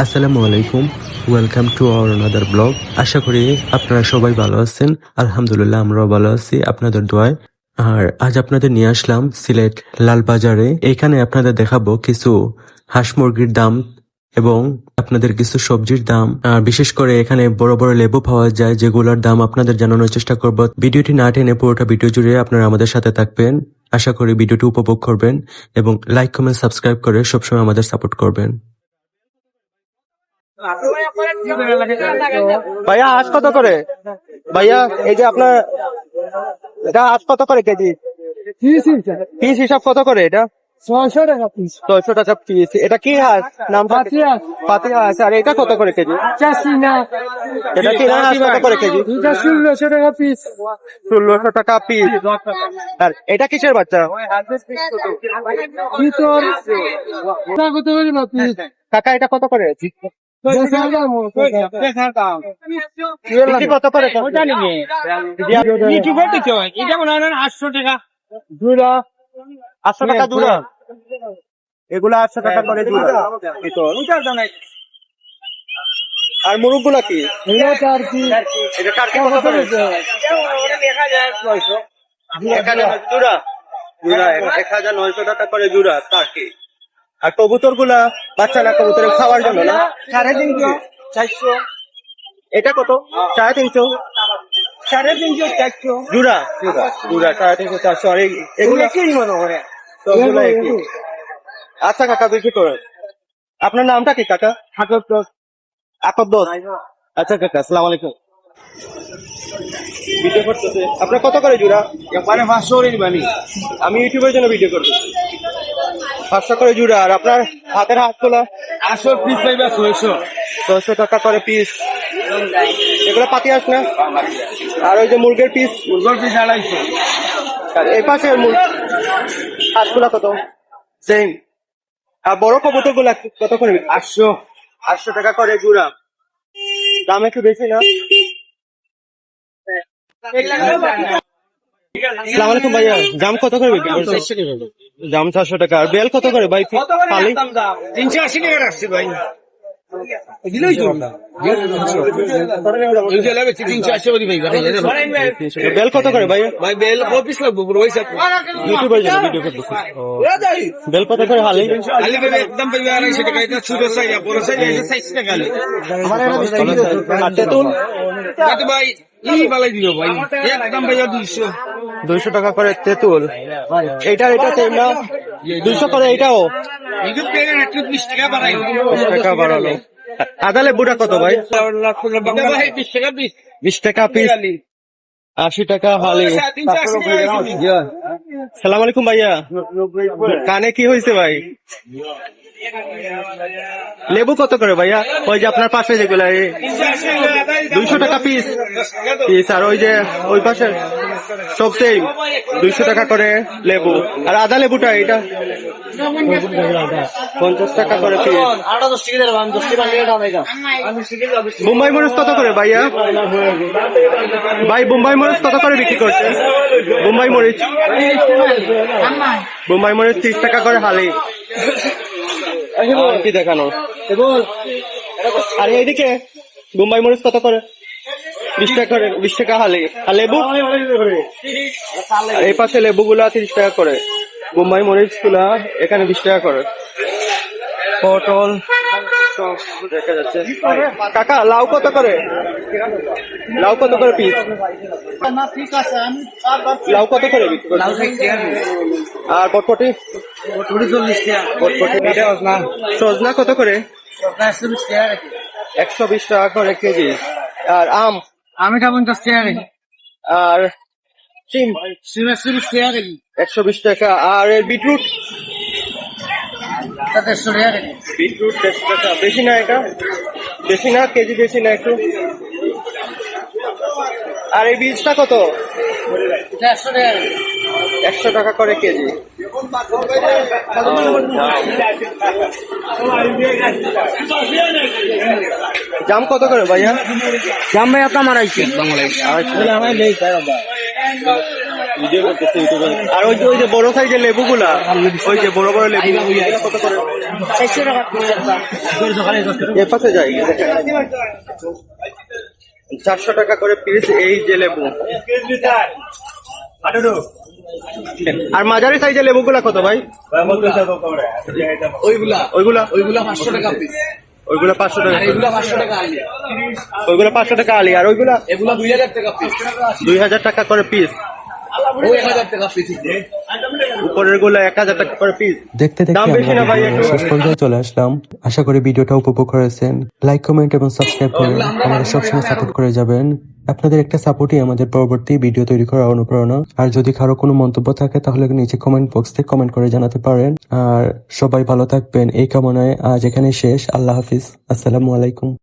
আসসালামু আলাইকুম। Welcome to our another blog আশা করি আপনারা সবাই ভালো আছেন। আলহামদুলিল্লাহ, আমরাও ভালো আছি আপনাদের দোয়ায়। আর আজ আপনাদের নিয়ে আসলাম সিলেট লালবাজারে এখানে আপনাদের দেখাবো কিছু হাঁস মুরগির দাম এবং আপনাদের কিছু সবজির দাম। বিশেষ করে এখানে বড় বড় লেবু পাওয়া যায়, যেগুলোর দাম আপনাদের জানানোর চেষ্টা করব। ভিডিওটি না টেনে পুরোটা ভিডিও জুড়ে আপনারা আমাদের সাথে থাকবেন। আশা করি ভিডিওটি উপভোগ করবেন এবং লাইক কমেন্ট সাবস্ক্রাইব করে সবসময় আমাদের সাপোর্ট করবেন। ভাইয়া আজ কত করে? ভাইয়া এই যে আপনার এটা আজ কত করে কেজি? পিস হিসাব কত করে এটা? ছয়শো টাকা পিস। ছয়শো টাকা পিস। এটা কি হাঁস? নাম পাতি হাঁস। পাতি হাঁস আর এটা কত করে কেজি? চাষি না এটা কি হাঁস? কত করে কেজি? দুইটা ষোলোশো টাকা পিস। ষোলোশো টাকা পিস। আর এটা কিসের বাচ্চা? কাকা এটা কত করে? কত করে আটশো টাকা। দুটা আটশো টাকা দূরা এগুলো আটশো টাকা করে আর মুরগগুলা কি? কি? এক হাজার নয়শো। টাকা করে জোড়া টার্কি আর কবুতরগুলা বাচ্চা না কবুতর খাওয়ার জন্য না? সাড়ে তিনশো। চারশো। এটা কত? সাড়ে তিনশো? সাড়ে তিনশো চারশো। জুড়া জুড়া সাড়ে তিনশো চারশো। আর এগুলো মনে হয় আচ্ছা কাকা বেশি করে। আপনার নামটা কি কাকা? ঠাকুর তো আকব্বর আচ্ছা কাকা আসসালামু আলাইকুম। ভিডিও করতেছে। আপনার কত করে জোড়া মানে পাঁচশো বানি আমি ইউটিউবের জন্য ভিডিও করতেছি। পাঁচশো করে জোড়া আর আপনার হাতের হাত তোলা আটশো পিস পাইবা ছয়শো। ছয়শো টাকা করে পিস এগুলো পাতি আস না? আর ওই যে মুরগের পিস মুরগর পিস আড়াইশো। এই পাশে হাতগুলা কত? সেম আর বড় কবুতরগুলা কত করে? আটশো। আটশো টাকা করে জুড়া। দাম একটু বেশি না? সালাম আলাইকুম ভাইয়া জাম কত করে জাম চারশো টাকা। আর বেল কত করে ভাই? পালি? তিনশো আশি টাকা রাখছি ভাই। বেল কত করে ভাই ভাই বেল অফিস লাগবো পুরো ওই সাথে। ইউটিউবের জন্য ভিডিও বেল কত করে হালি? আলি ভাই একদম পাইবে আড়াইশো টাকা এটা ছোট সাইজ বড় সাইজ সাইজ টাকা আর তেঁতুল? ভাই ই বালাই দিও ভাই। একদম দুইশো। দুইশো টাকা করে তেঁতুল। এইটা এটা সেম না? দুইশো করে এটাও? টাকা বাড়ালো। আদালে বুড়া কত ভাই? বিশ টাকা পিস আশি টাকা হালি। সালাম আলাইকুম ভাইয়া। কানে কি হয়েছে ভাই? লেবু কত করে ভাইয়া? ওই যে আপনার পাশে যেগুলা দুইশো টাকা পিস পিস আর ওই যে, ওই পাশে সব সেম দুইশো টাকা করে লেবু। আর আদা লেবুটা এটা পঞ্চাশ টাকা করে বোম্বাই মরিচ কত করে ভাইয়া? ভাই, বোম্বাই মরিচ কত করে বিক্রি করছে? বোম্বাই মরিচ। বোম্বাই মরিচ তিরিশ টাকা করে হালি। কি দেখানো? আর এইদিকে, বোম্বাই মরিচ কত করে? বিশ টাকা করে বিশ টাকা হালি আর লেবু? এই পাশে লেবু গুলা তিরিশ টাকা করে। বোম্বাই মরিচগুলা এখানে বিশ টাকা করে। পটল দেখা যাচ্ছে। কাকা লাউ কত করে? লাউ কত করে পিস লাউ কত করে? আর বটপটি সজনা। কত করে? একশো বিশ টাকা করে কেজি। আর আম? আমি খাব দশ টাকা আর সিম। সিমের সিরিজ টাকা একশো বিশ টাকা। আর এর বিটরুট? দেড়শো টাকা বিটরুট দেড়শো টাকা। বেশি না এটা? বেশি না? কেজি বেশি না একটু? আর এই বীজটা কত? দেড়শো টাকা একশো টাকা করে কেজি। জাম কত করে ভাইয়া? জাম ভাই আপনার মারাইছে আর ওই যে ওই যে বড় সাইজের লেবুগুলা ওই যে বড় বড় লেবু। এগুলো কত করে এ পাশে যাই। চারশো টাকা করে পিস এই যে লেবু। আর মাঝারি সাইজের লেবুগুলা কত ভাই? ওইগুলা। ওইগুলা ওইগুলা পাঁচশো টাকা পিস ওইগুলা পাঁচশো টাকা আর পাঁচশো টাকা আলি ওইগুলা পাঁচশো টাকা আলি আর ওইগুলা এগুলা দুই হাজার টাকা পিস দুই হাজার টাকা করে পিস এক হাজার টাকা পিস উপরেরগুলো এক হাজার টাকা করে পিস দেখতে দেখতে আমরা? শেষ পর্যায়ে চলে আসলাম। আশা করি ভিডিওটা উপভোগ করেছেন। লাইক কমেন্ট এবং সাবস্ক্রাইব করে আমাদের সবসময় সাপোর্ট করে যাবেন। আপনাদের একটা সাপোর্টই আমাদের পরবর্তী ভিডিও তৈরি করার অনুপ্রেরণা। আর যদি কারও কোনো মন্তব্য থাকে তাহলে নিচে কমেন্ট বক্সে কমেন্ট করে জানাতে পারেন। আর সবাই ভালো থাকবেন। এই কামনায় আজ এখানে শেষ। আল্লাহ হাফিজ। আসসালামু আলাইকুম।